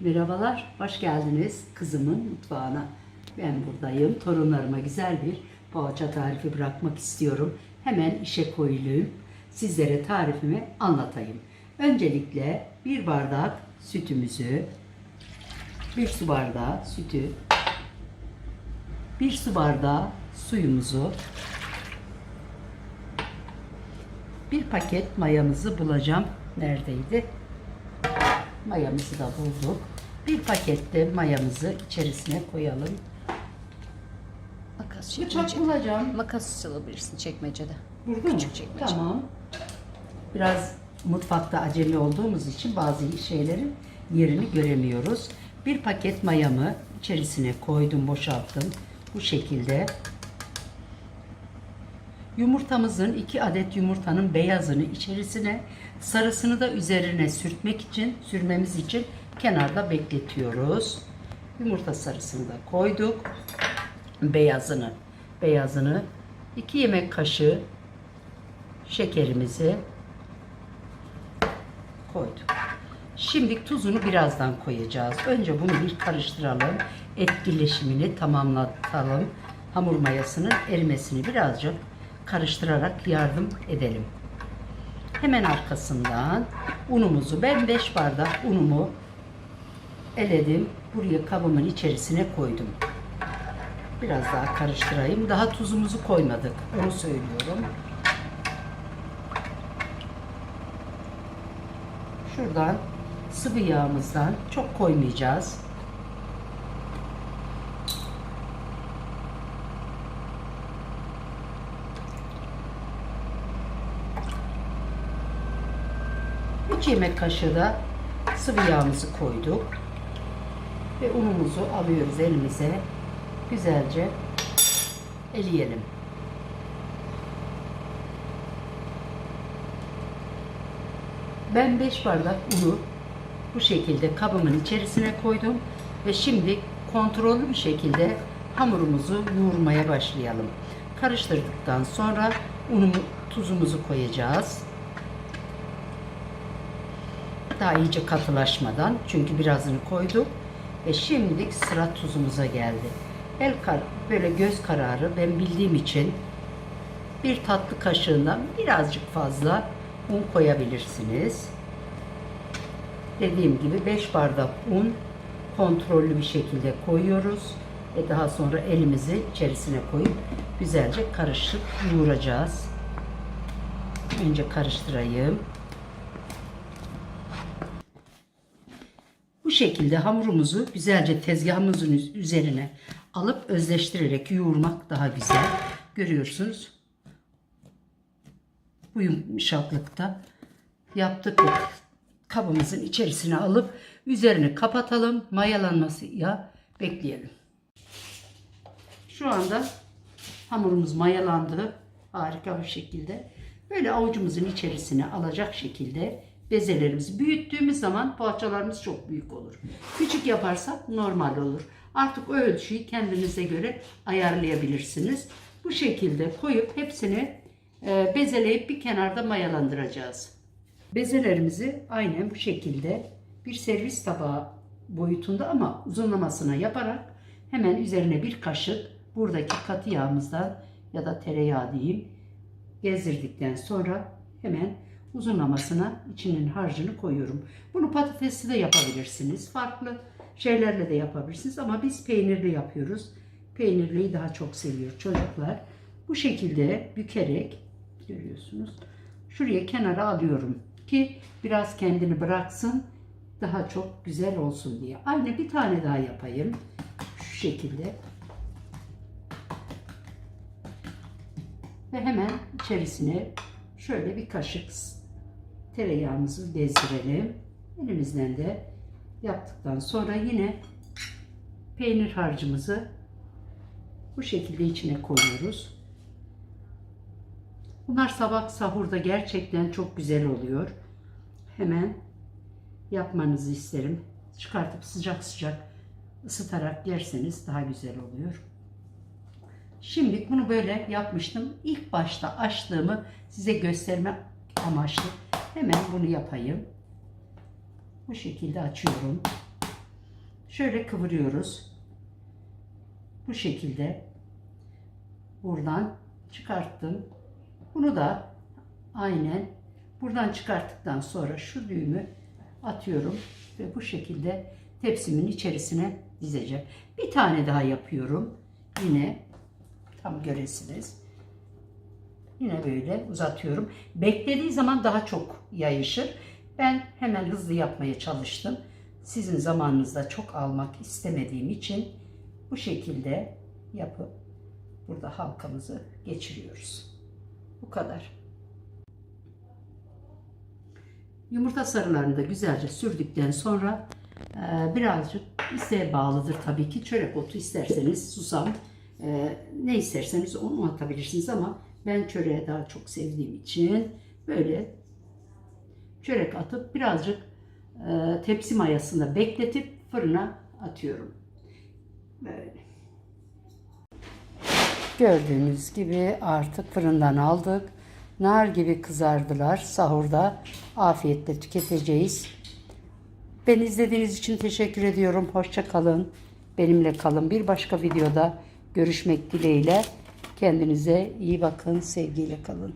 Merhabalar, hoş geldiniz kızımın mutfağına. Ben buradayım. Torunlarıma güzel bir poğaça tarifi bırakmak istiyorum. Hemen işe koyulayım. Sizlere tarifimi anlatayım. Öncelikle bir bardak sütümüzü, bir su bardağı sütü, bir su bardağı suyumuzu, bir paket mayamızı bulacağım. Neredeydi? Mayamızı da bulduk. Bir pakette mayamızı içerisine koyalım. Makas Bıçak çekmece. bulacağım. Makas çalabilirsin çekmecede. Burada mı? Küçük çekmece. Tamam. Biraz mutfakta acele olduğumuz için bazı şeylerin yerini göremiyoruz. Bir paket mayamı içerisine koydum, boşalttım. Bu şekilde. Yumurtamızın iki adet yumurtanın beyazını içerisine, sarısını da üzerine sürtmek için, sürmemiz için kenarda bekletiyoruz. Yumurta sarısını da koyduk. Beyazını, beyazını 2 yemek kaşığı şekerimizi koyduk. Şimdi tuzunu birazdan koyacağız. Önce bunu bir karıştıralım. Etkileşimini tamamlatalım. Hamur mayasının erimesini birazcık karıştırarak yardım edelim. Hemen arkasından unumuzu ben 5 bardak unumu eledim. Buraya kabımın içerisine koydum. Biraz daha karıştırayım. Daha tuzumuzu koymadık. Onu söylüyorum. Şuradan sıvı yağımızdan çok koymayacağız. Üç yemek kaşığı da sıvı yağımızı koyduk. Ve unumuzu alıyoruz elimize. Güzelce eleyelim. Ben 5 bardak unu bu şekilde kabımın içerisine koydum ve şimdi kontrollü bir şekilde hamurumuzu yoğurmaya başlayalım. Karıştırdıktan sonra unumu, tuzumuzu koyacağız. Daha iyice katılaşmadan çünkü birazını koyduk ve şimdilik sıra tuzumuza geldi. El kar böyle göz kararı ben bildiğim için bir tatlı kaşığından birazcık fazla un koyabilirsiniz. Dediğim gibi 5 bardak un kontrollü bir şekilde koyuyoruz ve daha sonra elimizi içerisine koyup güzelce karışık yoğuracağız. Önce karıştırayım. Şekilde hamurumuzu güzelce tezgahımızın üz- üzerine alıp özleştirerek yoğurmak daha güzel. Görüyorsunuz. Bu yumuşaklıkta yaptık kabımızın içerisine alıp üzerini kapatalım. Mayalanması ya bekleyelim. Şu anda hamurumuz mayalandı. Harika bir şekilde. Böyle avucumuzun içerisine alacak şekilde bezelerimizi büyüttüğümüz zaman poğaçalarımız çok büyük olur. Küçük yaparsak normal olur. Artık o ölçüyü kendinize göre ayarlayabilirsiniz. Bu şekilde koyup hepsini e, bezeleyip bir kenarda mayalandıracağız. Bezelerimizi aynen bu şekilde bir servis tabağı boyutunda ama uzunlamasına yaparak hemen üzerine bir kaşık buradaki katı yağımızdan ya da tereyağı diyeyim gezdirdikten sonra hemen uzunlamasına içinin harcını koyuyorum. Bunu patatesli de yapabilirsiniz. Farklı şeylerle de yapabilirsiniz ama biz peynirli yapıyoruz. Peynirliyi daha çok seviyor çocuklar. Bu şekilde bükerek görüyorsunuz. Şuraya kenara alıyorum ki biraz kendini bıraksın daha çok güzel olsun diye. Aynı bir tane daha yapayım. Şu şekilde. Ve hemen içerisine şöyle bir kaşık tereyağımızı gezdirelim. Elimizden de yaptıktan sonra yine peynir harcımızı bu şekilde içine koyuyoruz. Bunlar sabah sahurda gerçekten çok güzel oluyor. Hemen yapmanızı isterim. Çıkartıp sıcak sıcak ısıtarak yerseniz daha güzel oluyor. Şimdi bunu böyle yapmıştım. İlk başta açtığımı size gösterme amaçlı hemen bunu yapayım. Bu şekilde açıyorum. şöyle kıvırıyoruz. Bu şekilde buradan çıkarttım. Bunu da aynen buradan çıkarttıktan sonra şu düğümü atıyorum ve bu şekilde tepsimin içerisine dizeceğim. Bir tane daha yapıyorum. Yine tam göresiniz. Yine böyle uzatıyorum. Beklediği zaman daha çok yayışır. Ben hemen hızlı yapmaya çalıştım. Sizin zamanınızda çok almak istemediğim için bu şekilde yapıp burada halkamızı geçiriyoruz. Bu kadar. Yumurta sarılarını da güzelce sürdükten sonra e, birazcık isteğe bağlıdır tabii ki. Çörek otu isterseniz susam e, ne isterseniz onu atabilirsiniz ama ben çöreği daha çok sevdiğim için böyle çörek atıp birazcık e, tepsi mayasında bekletip fırına atıyorum. Böyle. Gördüğünüz gibi artık fırından aldık. Nar gibi kızardılar. Sahurda afiyetle tüketeceğiz. Beni izlediğiniz için teşekkür ediyorum. Hoşça kalın. Benimle kalın. Bir başka videoda görüşmek dileğiyle. Kendinize iyi bakın. Sevgiyle kalın.